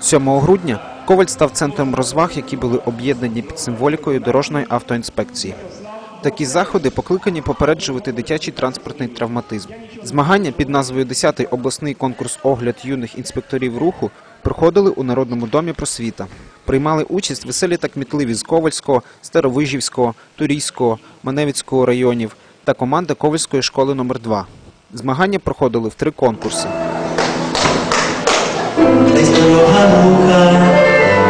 7 грудня Коваль став центром розваг, які були об'єднані під символікою дорожньої автоінспекції. Такі заходи покликані попереджувати дитячий транспортний травматизм. Змагання під назвою «10-й обласний конкурс огляд юних інспекторів руху проходили у Народному домі просвіта. Приймали участь веселі та кмітливі з Ковальського, Старовижівського, Турійського, Маневицького районів та команда Ковальської школи номер 2 Змагання проходили в три конкурси. Десь дорога лука,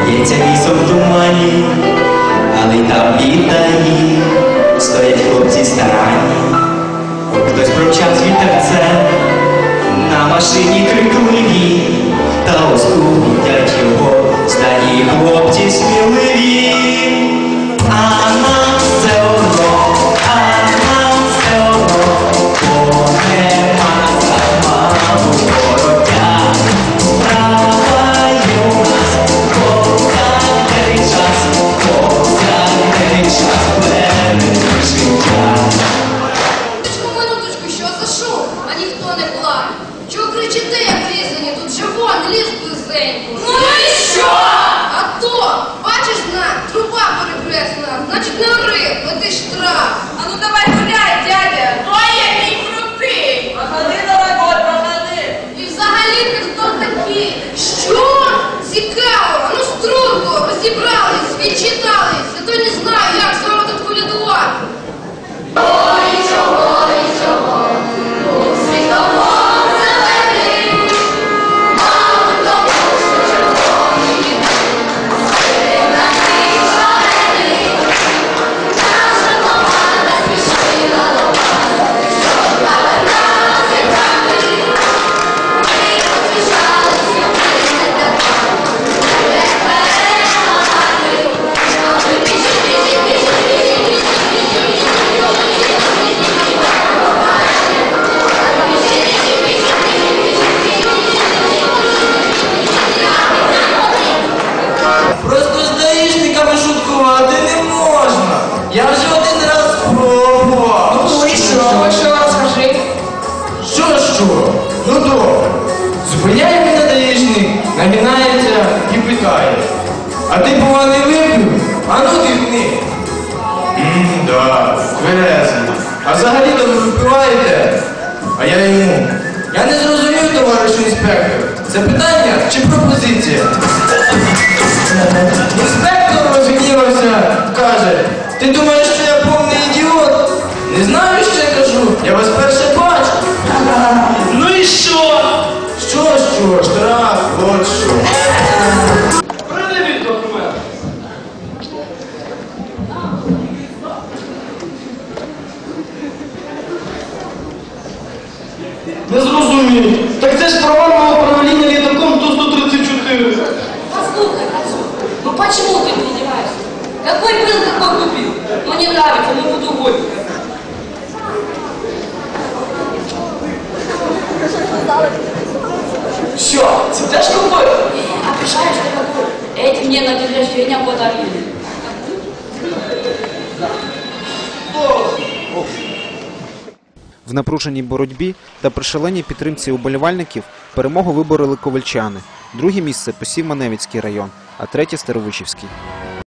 б'ється лісом в тумані, але там віддаї, стоять хлопці старанні. Хтось промчав з вітерцем, на машині крикливі, та ось увидять його, старі хлопці сміливі. Ніхто. Чого кричите, як різані? Тут же вон ліс близенько. Ну і що? А то, бачиш на труба перекреслена, значить не ори, лети штраф. А ти бува не випив? А ну дихни. Ммм, да, тверезий. А взагалі-то ви випиваєте? А я йому. Я не зрозумів, товаришу інспектор. Це питання чи пропозиція? Інспектор розгнівався, каже, ти думаєш, що я повний ідіот? Не знаю, що я кажу, я вас перше бачу. Ну і що? Що, що, штраф, от що. зрозумів. Так це ж права мого управління літаком Ту-134. Послушай, Катю, ну почему ты не издеваешься? Какой был, такой купил? Ну не нравится, ну буду гопиком. Все, ты теж купил? Э, обижаешь ты какой? Эти мне на день рождения подарили. В напруженій боротьбі та при шаленій підтримці уболівальників перемогу вибороли ковальчани. Друге місце посів Маневицький район, а третє Старовичівський.